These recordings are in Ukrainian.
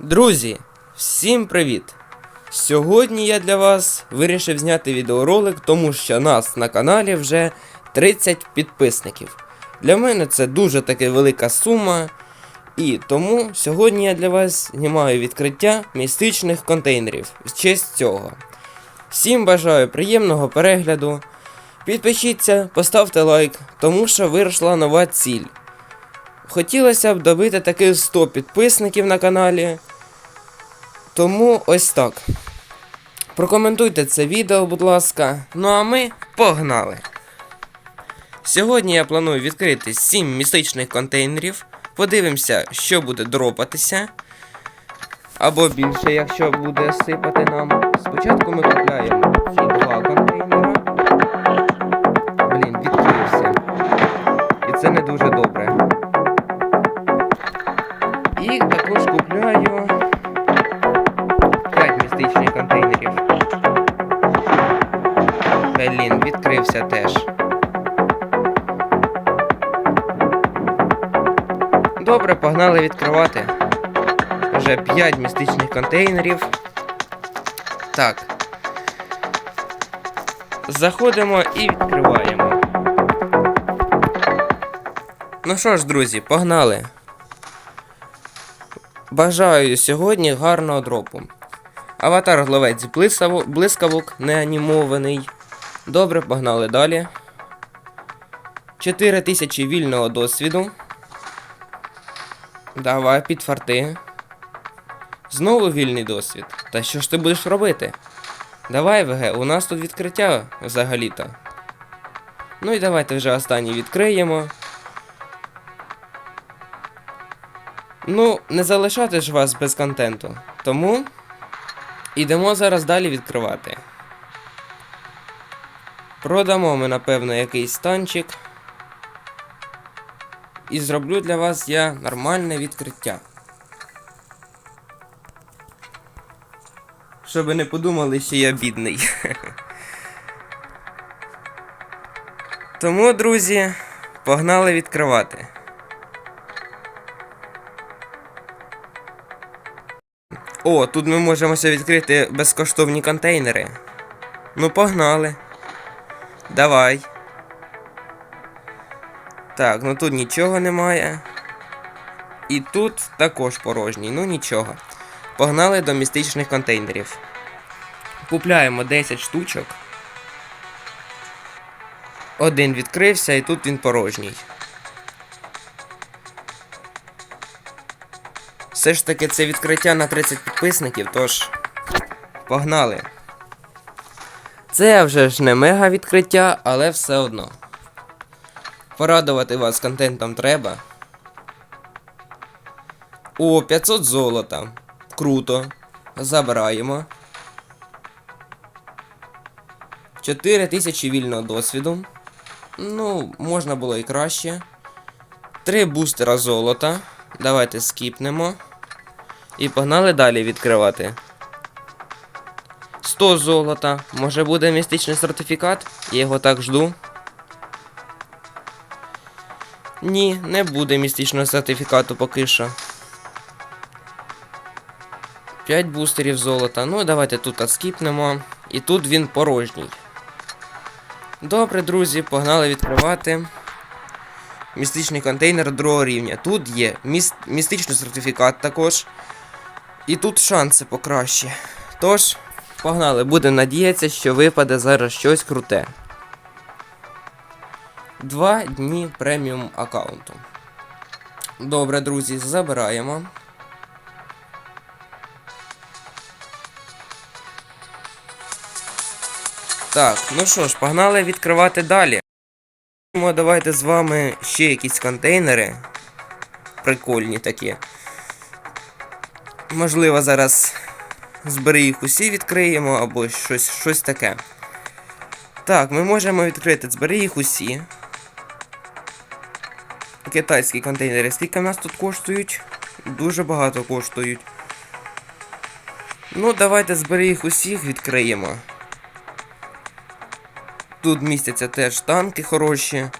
Друзі, всім привіт! Сьогодні я для вас вирішив зняти відеоролик, тому що нас на каналі вже 30 підписників. Для мене це дуже таки велика сума. І тому сьогодні я для вас знімаю відкриття містичних контейнерів в честь цього. Всім бажаю приємного перегляду. Підпишіться, поставте лайк, тому що виросла нова ціль. Хотілося б добити таких 100 підписників на каналі. Тому ось так. Прокоментуйте це відео, будь ласка. Ну а ми погнали! Сьогодні я планую відкрити 7 містичних контейнерів. Подивимося, що буде дропатися. Або більше, якщо буде сипати нам. Спочатку ми купляємо ці два контейнера. Блін, теж. Добре, погнали відкривати. Вже 5 містичних контейнерів. Так. Заходимо і відкриваємо. Ну що ж, друзі, погнали. Бажаю сьогодні гарного дропу. Аватар главець блискавок, блискавок не анімований. Добре, погнали далі. 4000 вільного досвіду. Давай, підфарти. Знову вільний досвід. Та що ж ти будеш робити? Давай, ВГ, у нас тут відкриття взагалі-то. Ну і давайте вже останній відкриємо. Ну, не залишати ж вас без контенту. Тому ідемо зараз далі відкривати. Продамо ми, напевно, якийсь станчик. І зроблю для вас я нормальне відкриття. Щоб не подумали, що я бідний. Тому, друзі, погнали відкривати. О, тут ми можемо відкрити безкоштовні контейнери. Ну, погнали. Давай. Так, ну тут нічого немає. І тут також порожній, ну нічого. Погнали до містичних контейнерів. Купляємо 10 штучок. Один відкрився і тут він порожній. Все ж таки це відкриття на 30 підписників, тож погнали. Це вже ж не мега відкриття, але все одно. Порадувати вас контентом треба. О, 500 золота. Круто. Забираємо. 4000 вільного досвіду. Ну, можна було і краще. 3 бустера золота. Давайте скіпнемо. І погнали далі відкривати. 100 золота. Може буде містичний сертифікат? Я його так жду. Ні, не буде містичного сертифікату поки що. 5 бустерів золота. Ну, давайте тут скіпнемо. І тут він порожній. Добре, друзі, погнали відкривати. Містичний контейнер другого рівня. Тут є міст... містичний сертифікат також. І тут шанси покраще. Тож, погнали, будемо надіятися, що випаде зараз щось круте. Два дні преміум аккаунту. Добре, друзі, забираємо. Так, ну що ж, погнали відкривати далі. Давайте з вами ще якісь контейнери. Прикольні такі. Можливо, зараз збери їх усі відкриємо або щось, щось таке. Так, ми можемо відкрити збери їх усі. Китайські контейнери. Скільки в нас тут коштують? Дуже багато коштують. Ну, давайте збери їх усіх відкриємо. Тут містяться теж танки хороші.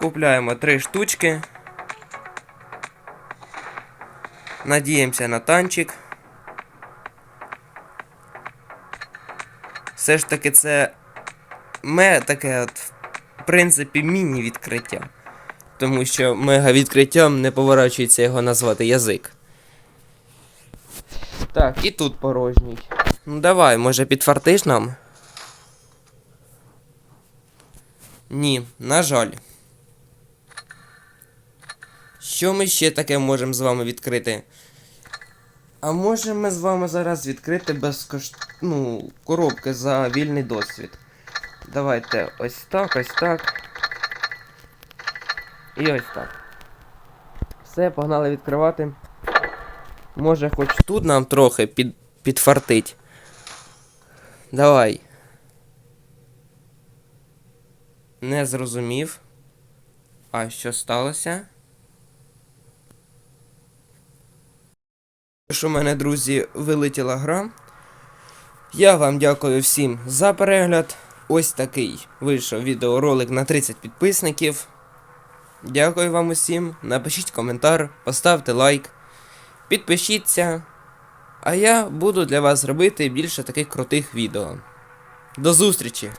Купляємо три штучки. Надіємося на танчик. Все ж таки це ме таке от, в принципі, міні-відкриття. Тому що мега відкриттям не поворачується його назвати язик. Так, і тут порожній. Ну давай, може підфартиш нам? Ні, на жаль. Що ми ще таке можемо з вами відкрити? А можемо ми з вами зараз відкрити безкош... ну, коробки за вільний досвід. Давайте ось так, ось так. І ось так. Все, погнали відкривати. Може, хоч тут нам трохи під... підфартить. Давай. Не зрозумів. А що сталося? Що у мене, друзі, вилетіла гра. Я вам дякую всім за перегляд. Ось такий вийшов відеоролик на 30 підписників. Дякую вам усім. Напишіть коментар, поставте лайк, підпишіться. А я буду для вас робити більше таких крутих відео. До зустрічі!